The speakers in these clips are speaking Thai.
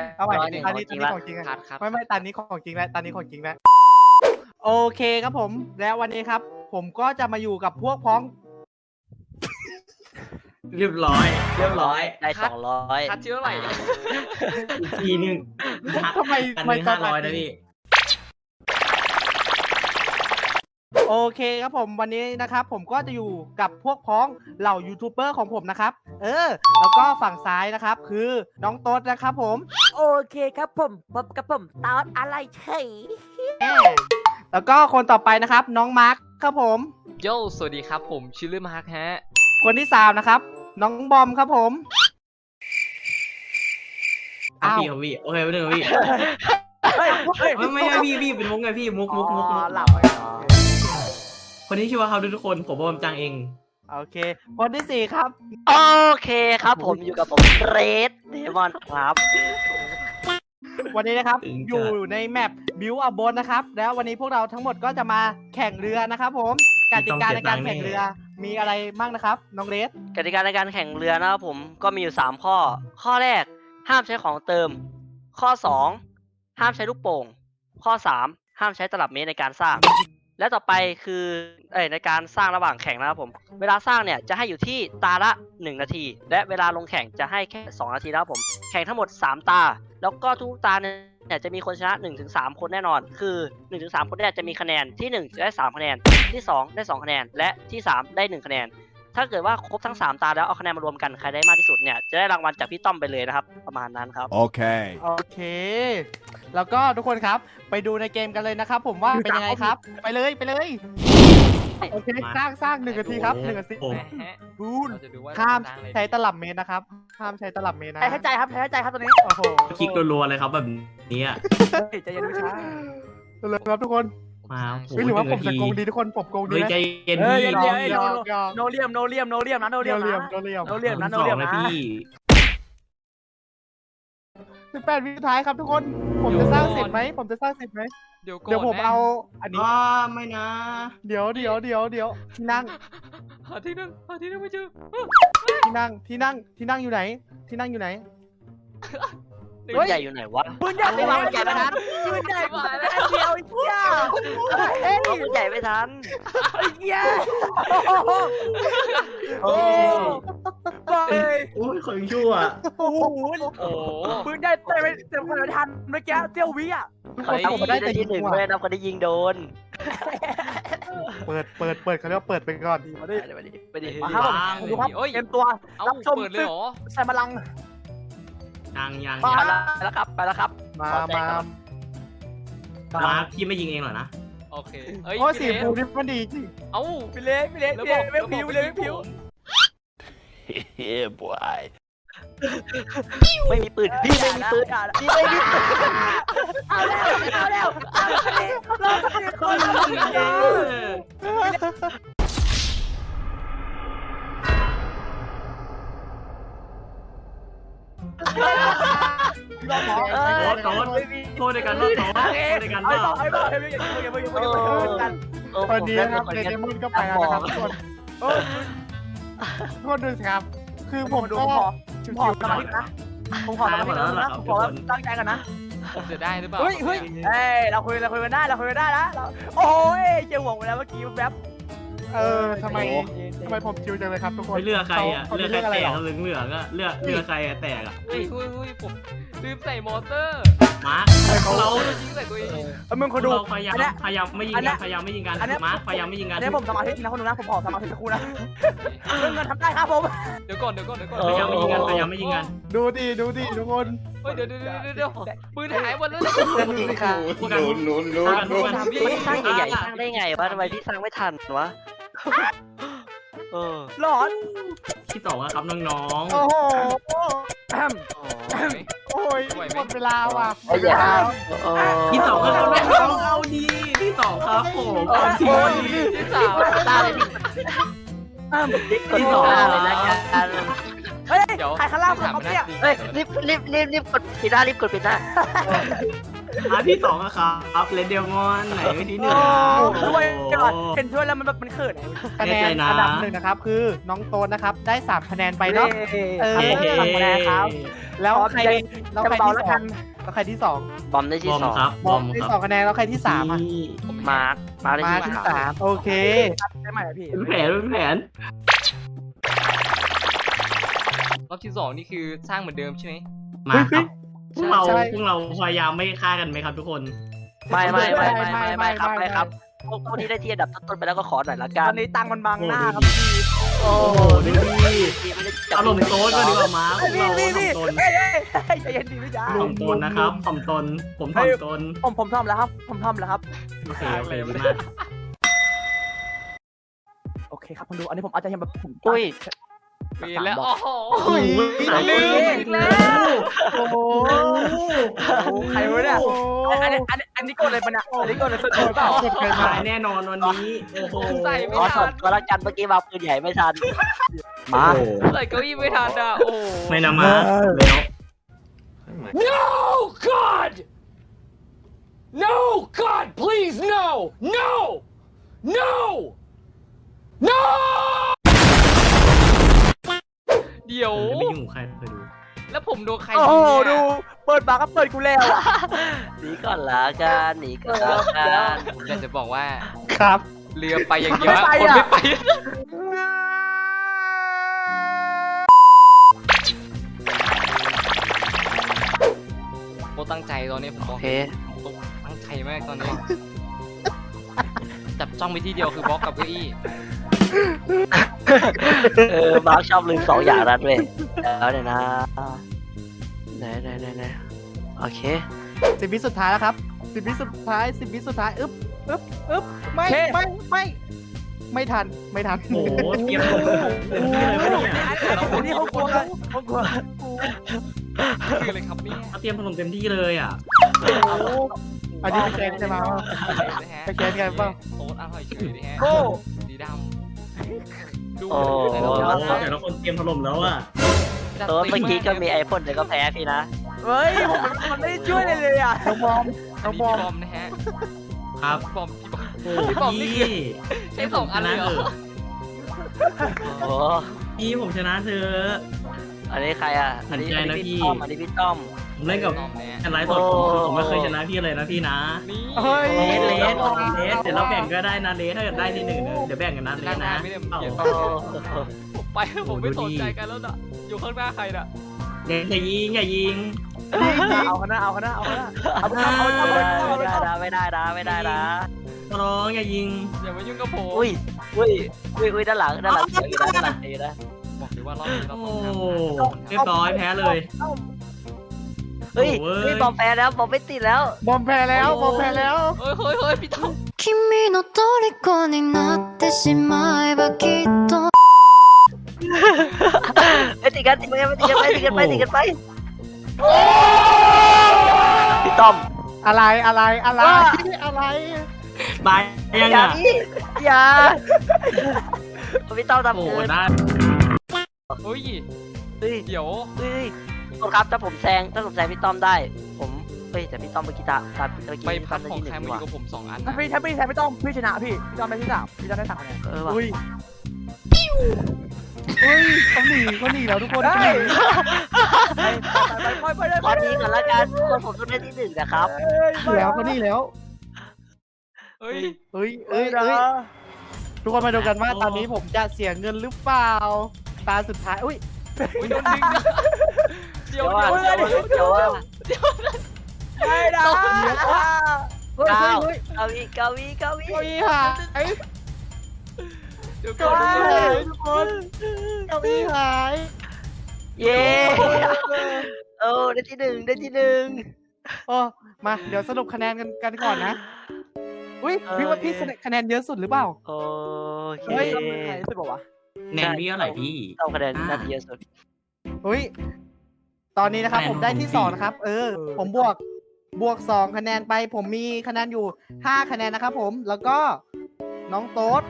เทคหนึ่งได้เอาใหม่ได้เอาใหม่ร้อยหนึ่งตอนนี้จตอรินงนี้ละของจริงอะคัดครับ ไม่ไม่ตอนนี้ของจริงแล้วตอนนี้ของจริงแล้วโอเคครับผม แล้ววันนี้ครับ ผมก็จะมาอยู่กับพวกพ้อง เรียบร้อย เรียบร้อยได้สองร้อยคัดชื่ออะไรอีกทีหนึงทำไมอันทำไมนี้ตอห้านร้อยนั้นนะพี่ โอเคครับผมวันนี้นะครับผมก็จะอยู่กับพวกพ้องเหล่ายูทูบเบอร์ของผมนะครับ เออ แล้วก็ฝั่งซ้ายนะครับ คือน้องโต๊ดนะครับผมโอเคครับผมพบกับผมตอนอะไรเฉยแม่แล้วก็คนต่อไปนะครับ น้องมาร์คครับผม โยสวัสดีครับผมชื่อลือมาร์คฮะ คนที่สามนะครับ น้องบอมครับผมอะอ้าวพี่ครับพี่โอเคไม่เป็นไรพี่เฮ้ยเฮ้ยไม่ไม่ใช่พี่พี่เป็นมุกไงพี่มุกมุกมุกมุกหลับไปเหรอ คนนี้ชื่อว่าเขาทุกคน ผมบอมจังเอง โอเค คนที่สี่ครับ โอเคครับผมอยู่กับผมเรดเดมอนครับ วันนี้นะครับ ถึงจะ อยู่ในแมปบิวอับบนนะครับ แล้ววันนี้พวกเราทั้งหมดก็จะมาแข่งเรือนะครับผมกติกาในการแข่งเรือมีอะไรบ้างนะครับ น้องเรสกติกาในการแข่งเรือนะครับผมก็มีอยู่ 3 ข้อ ข้อแรกห้ามใช้ของเติม ข้อ 2 ห้ามใช้ลูกโป่ง ข้อ 3 ห้ามใช้ตลับเมตรในการสร้าง และต่อไปคือเอ้ยในการสร้างระหว่างแข่งนะครับผม เวลาสร้างเนี่ยจะให้อยู่ที่ตาละ 1 นาที และเวลาลงแข่งจะให้แค่ 2 นาทีนะครับผม แข่งทั้งหมด 3 ตา แล้วก็ทุกตาเนี่ยจะมีคนชนะ 1-3 คนแน่นอน คือ 1-3 คนเนี่ยจะมีคะแนนที่ 1 จะได้ 3 คะแนนที่ 2 ได้ 2 คะแนน และที่ 3 ได้ 1 คะแนน ถ้าเกิดว่าครบทั้ง 3 ตาแล้วเอาคะแนนมารวมกันใครได้มากที่สุดเนี่ยจะได้รางวัลจากพี่ต้อมไปเลยนะครับ ประมาณนั้นครับ Okay. โอเค แล้วก็ทุกคนครับ ไปดูในเกมกันเลยนะครับ ผมว่าเป็นยังไงครับ ไปเลยไปเลย โอเคมาสร้างสร้างหนึ่งนาทีครับหนึ่งนาทีโอ้นะฮะบูนเราจะดูว่าห้ามจะได้เลยใช้ตลับเมตรนะครับห้ามใช้ตลับเมตรนะใช้ให้ใจครับใช้ให้ใจครับตอนนี้โอ้โหคลิกรัวๆเลยครับแบบนี้อะเฮ้ยใจเย็นไม่ช้าเลยครับทุกคน มาเฮ้ยหรือว่าผมจะโกงดีทุกคนผมโกงดีเฮ้ยไหมใจเย็นเฮ้ยพี่เดี๋ยวหยอกหยอกโนเลียมโนเลียมโนเลียมนะโนโดเลียมเรียมนะโดเรียมโนเลียมนะโนสอเลียงมนะนะพี่สิบแปดวิสุดท้ายครับทุกคน ผมจะสร้างเสร็จไหม ผมจะสร้างเสร็จไหม เดี๋ยวก่อนเดี๋ยวผมนะเอา อันนี้อ๋อไม่นะ เดี๋ยวเดี๋ยวเดี๋ยวเดี๋ยวที่นั่งหาที่นั่งหาที่นั่งไม่เจอที่นั่งที่นั่งที่นั่งอยู่ไหน ที่นั่งอยู่ไหน ปืนใหญ่อยู่ไหนวะปืนใหญ่ไม่วางปืนใหญ่ไม่ทันปืนใหญ่ปืนใหญ่เดียวไอ้เหี้ยเฮ้ยเอาปืนใหญ่ไม่ทันไอ้เหี้ยโอ้เฮ้ยโอ้ยคนชั่วโอ้โหโอ้โหปืนใหญ่เตะไปเตะไปทันเมื่อกี้เตี้ยววิอะทุกใคครนทำผมได้แต่ที่ยิงหนึ่งหัวเลยนะคนที่ยิงโดน เปิดเปิดเปิดเขาเรียกว่าเปิดไปก่อนมาไปดิดิไปดิไปดิมาครับผมวางดูครับโอ้ยเต็มตัวเอ้ารับชมเปิดเลยเหรอใส่พลัง ยังยังมา ยังไปแล้วครับไปแล้วครับมาขอใจมาก่อนมาพี่ไม่ยิงเองเหรอนะโอเคเอ้ยโอ้ยพี่สีเลฟูสนี่มันดีจริงเอ้าพี่เล็กพี่เล็กแล้วพี่บเล็อกกไม่ผิวแล้วเลยบอกไม่ผิว yeah, boy. ไม่มีปืนพี่ไม่มีปืนอย่านะพี่ไม่มีปืนเอาแล้วเอาแล้วเอาแล้วเราจะเป็นคนเดีย ราหมอเออโต๊ดโทษในการรอดโต๊ดโอเคโทษในการเอารต่ออดเอาต่อเอาอย่าอย่าอย่าอย่าอย่าอย่ากันตอนนี้นะครับเดเป็นมอนก็ไปแล้วนะครับทุกคนเออทุกคนดูสิครับ คือผมก็ผมขอผมขอสมาธินะผมขอสมาธินะผมขอตั้งใจกันนะผมจะได้หรือเปล่า เฮ้ยเฮ้ยเราคุยเราคุยกันได้เราคุยกันได้นะเราโอ้ยเจียวห่วงไปแล้วเมื่อกี้แป๊บ เออทำไมทำไมผมชิวจังเลยครับทุกคนไม่เลือกใครอะขาเลือกขาใครอะไรแตหรกอเหลืองเหลืองๆอะเลือกเลือกใครอะแตกอะเฮ้ยเฮ้ยเฮ้ยผมลืมใส่มอเตอร์มาร์คเราเราเรายิงใส่ตัวเองเออมึงคนดู เราพยายามอันเนี้ยพยายามไม่ยิงอันเนี้กันยพยายามไม่ยิงกันอันเนี้ย มาร์คพยายามไม่ยิงกันอันนี้ผมสมาธินะคนดูนะผมขอสมาธิสักครู่นะเรื่องเงินทำได้ครับผมเดี๋ยวก่อนเดี๋ยวก่อนเดี๋ยวก่อนพยายามไม่ยิงกันพยายามไม่ยิงกันดูดิดูดิทุกคน เฮ้ยเดี๋ยวเดี๋ยวเดี๋ยวเดี๋ยวเดี๋ยวปืนหายหมดแล้วดูดิค่ะพวกกัน No, no, พวกกันพวกกันพี่สร้างใหญ่ๆสร้างได้ไงวะทำไมพี่สร้างไม่ทันวะ เออหลอน ที่สองอะครับน้องโอ้โหแอมโอ้ยโอ้ยหมดเวลาว่ะเอาอย่า เออๆที่สองก็เขาน้องๆเอาดีที่สองครับผมเอาทีที่สามตาเลยพี่แอมกดต่อเลยนะกันเฮ้ยเดี๋ยวใครข้างล่างผมเนี่ย เฮ้ยรีบรีบรีบรีบกดปิดหน้ารีบกดปิดหน้า อะที่สองอะครับเลนเดมอนไหนที่หนึ่งโอ้อะด้วยโอ้ก่อนเห็นด้วยแล้วมันแบบมันเขินคะแนแน่ใจนนะอันดับหนึ่งนะครับคือน้องโตนนะครับได้สามคะแนนไปเนาะ เออ เย้ทำคะแนนครับ แล้วขอใครใจแล้วใครเบาที่ๆแล้วสกัองนแล้วใครที่สองบอมได้บที่อมสองครับบบออมมที่คสรัอบงคะแนนแล้วใครที่สามอะนี่ผมมาร์คมาร์คได้มาที่ที่สาสามมโอเค ได้ไหมอะพี่ เป็นแผนเป็นแผนรอบที่สองนี่คือสร้างเหมือนเดิมใช่ไหมมาครับ พวกเราใช่ พวกเราพยายามไม่ฆ่ากันไหมครับทุกคน ไม่ไม่ไม่ไม่ไม่ไม่ไม่ไม่ครับไม่ไม่ครับพวกพวกที่ได้ที่อันดับต้นๆไปแล้วก็ขอหน่อยละตกัอนนนี้ตังค์มันบังหน้าครับโอ้โหดูดิที่ไม่ได้จับอารมณ์โต๊ดก็ดีกว่ามาพวกพี่เราพี่ถ่อพี่มตนเฮ้ยเฮ้ยเฮ้ยใจเย็นดีพี่จ๋าถ่อมตนนะครับถ่อมตน ผมถ่อมตนผมผมทำแล้วครับ ผมทำแล้วครับ โอเคโอเคดีมากโอเคครับคุณดู อันนี้ผมอาจจะเห็นแบบผมอุ้ย เปลี่ยนแล้วโอ้โหโอ้โหสายลืมอีกแล้วโอ้โหโอ้ใครวะเนี่ยอันนี้อันนี้อันนี้กดอะไรปะเนี่ยอันนี้กดอะไรสุดเปล่ากดเกินตามายแน่นอนวันนี้โอ้โหใส่ไม่ขอถทัอนดตัวละกันเมื่อกี้วางปืนใหญ่ไม่ทันมาโอ้โหใส่เก้าอี้ไม่ทันอะโอ้ไม่นะมาแล้ว No, God! No, God, please, no! No! No! No! เดี๋ยวไม่ยุ่งกับใครเคยดู แล้วผมโดนใครโอ้โหยิงดู เนี่ยเปิดบาร์ก็เปิดกูแล้วอะหนีก่อนละกันหนีก่อนละกันผมอยากจะบอกว่า ครับ เรือไปอย่างเดียวอะคนไม่ไป โคตรตั้งใจตอนนี้ผมบโออกเค ผมตั้งใจมากตอนนี้ จับจ้องไปที่เดียวคือบล็อกกับเก้าอี้ เออมาร์คชอบลืมสองอย่างนั้นเว้ยแล้วเนี่ยนะไหนไหนไหนไหนโอเคสิบวิสุดท้ายแล้วครับสิบวิสุดท้ายสิบวิสุดท้ายอึ๊บอึ๊บอึ๊บไม่ไม่ไม่ไม่ทันไม่ทันโอ้โหเตรียมลงเต็มที่เลยไม่ต้องเนี่ยอันนี้เขากลัวเขากลัวคืออะไรครับเนี่ยเขาเตรียมถล่มเต็มที่เลยอะอันนี้เป็นแกนใช่ไหมนะฮะไปแกนกันเปล่าโต๊ดอร่อยเฉยดิฮะโอ้สีดำ ดูโอ้แต่โอ้ละโหคนแต่ละคนเตรียมถล่มแล้วอะตัวเมื่อกี้ก็มีไอพ่นแต่ก็แพ้พี่นะ เฮ้ยผมมันไม่ได้ช่วยเลยเลยอะน้องบอมอัน้นองนี้บอมพี่บอมนะฮะครับพี่บอมพี่บอม โอ้พี่บอมนี่พี่คือ ใช้สองอันเลยเหรอโอ้พี่ผมชนะเธอ อันนี้ใครอะ อันนี้สนใจอันนะนี้พี่พี่ต้อมอันนี้พี่ต้อม ผมเล่นกับน้องเนี่ยแอนไลท์สดผมคือผมไม่เคยชนะพี่เลยนะพี่นะ นี่เฮ้ย เลสเลสเลสเดี๋ยวเราแบ่งก็ได้นะเลสถ้าเกิดได้ที่หนึ่งเดี๋ยวแบ่งกันนะเลด้าสนหน้านะไม่ได้เอาเปลี่ยนโอ้ผมไปผมไม่สนใจกันแล้วน่ะอยู่ข้างหน้าใครน่ะเลสอย่ายิงอย่ายิง เอาคณะเอาคณะเอาคณะเอาคณะไม่เอาคณะได้เอาไม่คณะได้นะไม่ได้นะไม่ได้นะขอร้องอย่ายิงอย่ามายุ่งกับผมอุ้ยอุ้ยอุ้ยอุ้ยด้านหลังด้านหลังเสียอยู่นะด้านหลังเสียอยู่นะบอกเลยว่ารอบนี้เราโอ้ต้องทำเรียบร้อยแพ้เลยเฮ้ยโอ้ย เฮ้ยบอมแพ้แล้วบอมไม่ติดแล้ว บอมแพ้แล้วบอมแพ้แล้ว เฮ้ยเฮ้ยเฮ้ยพี่ต้อม 君の虜になってしまえばきっと ไอ้ติดกันติดกันไปติดกันไปติดกันไปติดกันไปพี่ต้อม อะไรอะไรอะไรอะไร ตายยัง อย่า อ่ะ พี่อย่าพี่ต้อม โอ้ ทำ โห เกิน ได้ เฮ้ย เฮ้ย เดี๋ยว เฮ้ย โทษครับถ้าผมแซงถ้าผมแซงพี่ต้อมได้ ผมเฮ้ยแต่พี่ต้อมเมื่อกี้ตาตาเมื่อกี้ใบพี่พัต้อดมได้ของที่หนึ่ใครงมาอดีกว่ายู่กับผมสองอันถ้านะพี่ถ้าพี่แทนไม่ต้องพี่ชนะพี่พี่จอมได้ที่สามพี่จอมได้สามคะแนนเออว่ะอุ้ยอุ้ยเขาหนีเขาหนีแล้วทุกคนเขาหนีไปไปไปไปขอทีก่อนละกันคนผมต้องได้ที่หนึ่งนะครับหนีแล้วเขาหนีแล้วเฮ้ยเฮ้ยเอ้เอ้ยยนะเอ้ยทุกคนมาดูกันว่าตอนนี้ผมจะเสียเงินหรือเปล่า ตาสุดท้ายอุ้ย อุ้ยโดนดึงนะ เดี๋ยวเดี๋ยวว่าเดี๋ยวเดี๋ยวว่าไม่ได้เฮ้ยเก้าเฮ้ยเก้าวิเก้าวิเก้าวิเฮ้ยหายเดี๋ยวเก้าก่อนอี้เดี๋ยวก่อนหายทุกคนเก้าอี้หายเย้เออได้ที่หนึ่งได้ที่หนึ่งโอ้มาเดี๋ยวสรุปคะแนนกันกันก่อนนะอุ้ยพี่ว่าพี่คะแนนเยอะสุดหรือเปล่าโอเคเฮ้ยใครรู้สึกบอกว่าแนนพี่เท่าไหร่พี่ต้องคะแนนนาทีเยอะสุดเฮ้ย ตอนนี้นะครับคะแนนผมได้ที่ของสองพี่นะครับ เออ ผมบวกบวกสองคะแนนไป ผมมีคะแนนอยู่ห้าคะแนนนะครับผมแล้วก็น้องโต๊ด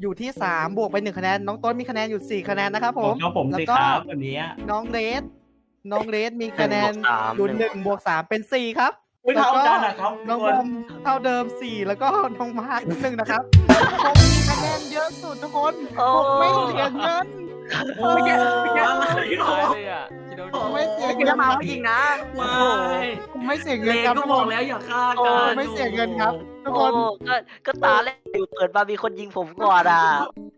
อยู่ที่สามบวกไปหนึ่งคะแนนน้องโต๊ดมีคะแนนอยู่สี่คะแนนนะครับผผมมก็ผมแล้วสิก็ครับวันนี้น้องเรสน้องเรสมีคะแนนหนึ่งบวกสามอยู่หนึ่งบวกสามเป็นสี่ครับไม่เท่ากันนะครับน้องทุกบคอมเท่าเดิมสี่แล้วก็น้องมาร์คหนึ่งนะครับผมมีคะแนนเยอะสุดทุกคนโอ้ผมไม่เสียเงินโอ้ยอะไรตายเลยอะ คิดดูดิผมไม่เสียไม่เงิจะนมาเอาอีกนะไม่ผมไม่เสียเลเงินนครับก็ทุกบคอกนแล้วอย่าฆ่าโอ้กันไม่เสียเงินครับ ทุกคโอ้นก็ก็ตาแรกอยู่เปิดมามีคนยิงผมก่อนอะ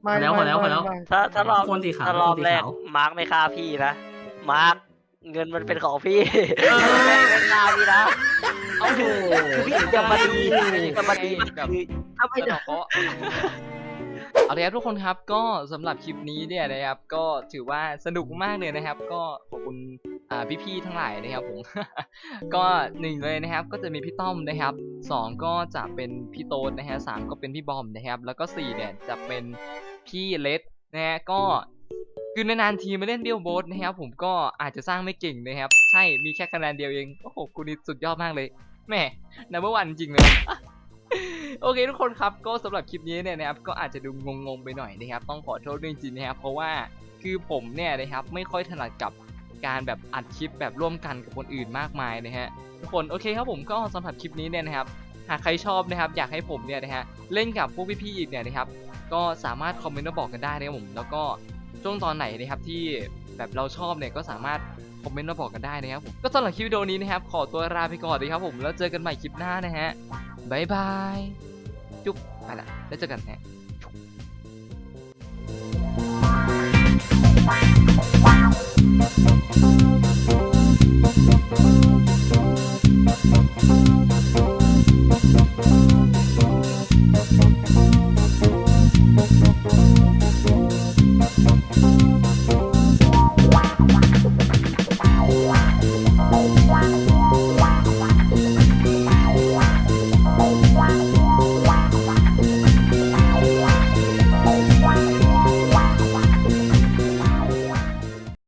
ไม่พอแล้วพอแล้วพอแล้ว ไม่ถ้าถ้ารอบคนสีขาวถ้ารอบคนสีแรกขาวมาร์กไม่ฆ่าพี่นะ มาร์กเงินมันเป็นของพี่เออไม่ไม่ฆ่าพี่นะโอ้โหพี่จะมาดีจะมาดีแบบคือถ้าไม่สนอกเพราะ เอาลยครับทุกคนครับก็สำหรับคลิปนี้เนี่ยนะครับ ก็ถือว่าสนุกมากเลยนะครับ ก็ขอบคุณอ่าพี่ๆทั้งหลายนะครับผม ก็หนึ่งเลยนะครับ ก็จะมีพี่ต้อมนะครับสองก็จะเป็นพี่โต๊ดนะฮะสามก็เป็นพี่บอมนะครับ แล้วก็สี่เนี่ยจะเป็นพี่เลดนะฮะก็คือนนานๆทีมาเล่นเดียวโบสนะครับ ผมก็อาจจะสร้างไม่เก่งนะครับ ใช่มีแค่คะแนนเดียวเองโอ้โหคุณนี่สุดยอดมากเลยแม่นับวันจริงเลย โอเคทุกคนครับก็สำหรับคลิปนี้เนี่ยนะครับก็อาจจะดูงงๆไปหน่อยนะครับ ต้องขอโทษด้วยจริงๆนะครับ เพราะว่าคือผมเนี่ยนะครับไม่ค่อยถนัดกับการแบบอัดคลิปแบบร่วมกันกับคนอื่นมากมายนะฮะทุกคนโอเคครับผมก็สำหรับคลิปนี้เนี่ยนะครับ หากใครชอบนะครับ อยากให้ผมเนี่ยนะฮะเล่นกับพวกพี่ๆอีกเนี่ยนะครับ ก็สามารถคอมเมนต์มาบอกกันได้นะครับผม แล้วก็ช่วงตอนไหนนะครับที่แบบเราชอบเนี่ยก็สามารถคอมเมนต์มาบอกกันได้นะครับผมก็สำหรับคลิปวิดีโอนี้นะครับขอตัวลาไปก่อนเลยครับผมแล้วเจอกันใหม่คลิปหน้านะฮะ Bye bye. Chúc bạn là đã cho cảnh hạn